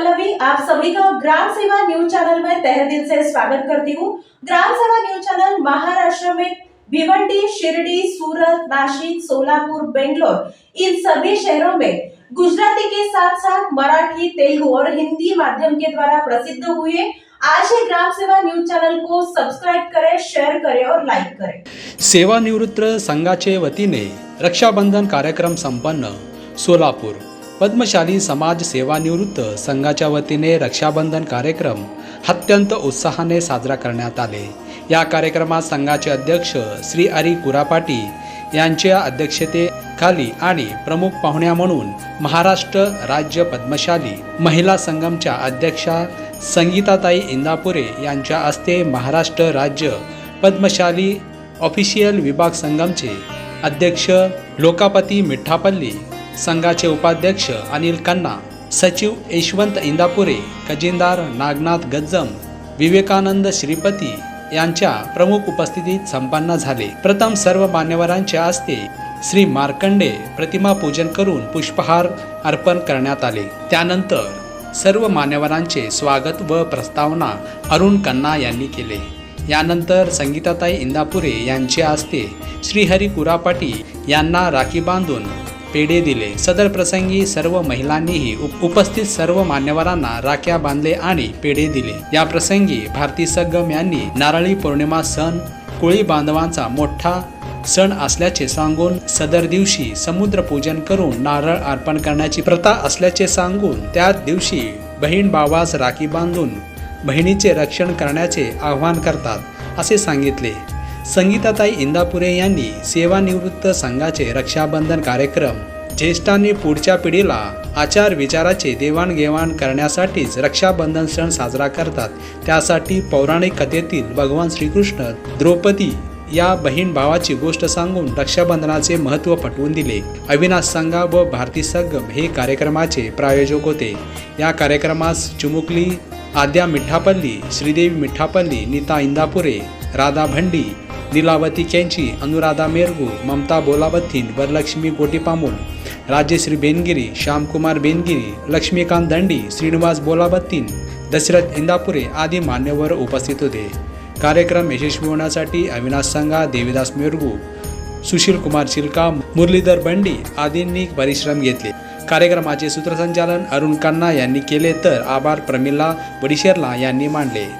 पल्लवी आप सभी का ग्राम सेवा न्यूज चैनल में तहे दिल से स्वागत करती हूँ। ग्राम सेवा न्यूज चैनल महाराष्ट्र में भिवंडी शिरडी सूरत नासिक सोलापुर बेंगलोर इन सभी शहरों में गुजराती के साथ साथ मराठी तेलुगु और हिंदी माध्यम के द्वारा प्रसिद्ध हुए आज ही ग्राम सेवा न्यूज चैनल को सब्सक्राइब करें शेयर करें और लाइक करें। सेवानिवृत्त संघाचे वतीने रक्षाबंधन कार्यक्रम संपन्न सोलापूर। पद्मशाली समाज सेवानिवृत्त संघाच्या वतीने रक्षाबंधन कार्यक्रम अत्यंत उत्साहाने साजरा करण्यात आले. या कार्यक्रमात संघाचे अध्यक्ष श्री हरी कुरापाटी यांच्या अध्यक्षतेखाली आणि प्रमुख पाहुण्या म्हणून महाराष्ट्र राज्य पद्मशाली महिला संगमच्या अध्यक्षा संगीताताई इंदापुरे यांच्या हस्ते महाराष्ट्र राज्य पद्मशाली ऑफिशियल विभाग संगमचे अध्यक्ष लोकापती मिठापल्ली संघाचे उपाध्यक्ष अनिल कन्ना सचिव यशवंत इंदापुरे खजिनदार नागनाथ गज्जम विवेकानंद श्रीपती यांच्या प्रमुख उपस्थितीत संपन्न झाले. प्रथम सर्व मान्यवरांच्या हस्ते श्री मार्कंडे प्रतिमा पूजन करून पुष्पहार अर्पण करण्यात आले. त्यानंतर सर्व मान्यवरांचे स्वागत व प्रस्तावना अरुण कन्ना यांनी केले. यानंतर संगीताताई इंदापुरे यांच्या हस्ते श्रीहरी कुरापाटी यांना राखी बांधून पेढे दिले. सदर प्रसंगी सर्व महिलांनीही उपस्थित सर्व मान्यवरांना राख्या बांधले आणि पेढे दिले. या प्रसंगी भारती सगम यांनी नारळी पौर्णिमा सण कोळी बांधवांचा मोठा सण असल्याचे सांगून सदर दिवशी समुद्र पूजन करून नारळ अर्पण करण्याची प्रथा असल्याचे सांगून त्याच दिवशी बहीण भावास राखी बांधून बहिणीचे रक्षण करण्याचे आवाहन करतात असे सांगितले. संगीताताई इंदापुरे यांनी सेवानिवृत्त संघाचे रक्षाबंधन कार्यक्रम ज्येष्ठांनी पुढच्या पिढीला आचार विचाराचे देवाणघेवाण करण्यासाठीच रक्षाबंधन सण साजरा करतात. त्यासाठी पौराणिक कथेतील भगवान श्रीकृष्ण द्रौपदी या बहीण भावाची गोष्ट सांगून रक्षाबंधनाचे महत्त्व पटवून दिले. अविनाश संघा व भारती संगम हे कार्यक्रमाचे प्रायोजक होते. या कार्यक्रमास चिमुकली आद्या मिठापल्ली श्रीदेवी मिठापल्ली नीता इंदापुरे राधा भंडी लीलावती केंची अनुराधा मेरगू ममता बोलाबत्तीन वरलक्ष्मी गोटीपामोल राजेश्री बेनगिरी श्यामकुमार बेनगिरी लक्ष्मीकांत दंडी श्रीनिवास बोलाबत्तीन दशरथ इंदापुरे आदी मान्यवर उपस्थित होते. कार्यक्रम यशस्वी होण्यासाठी अविनाश संघा देवीदास मेरगू सुशील कुमार चिलका मुरलीधर बंडी आदींनी परिश्रम घेतले. कार्यक्रमाचे सूत्रसंचालन अरुण कन्ना यांनी केले तर आभार प्रमिला बडिशेरला यांनी मांडले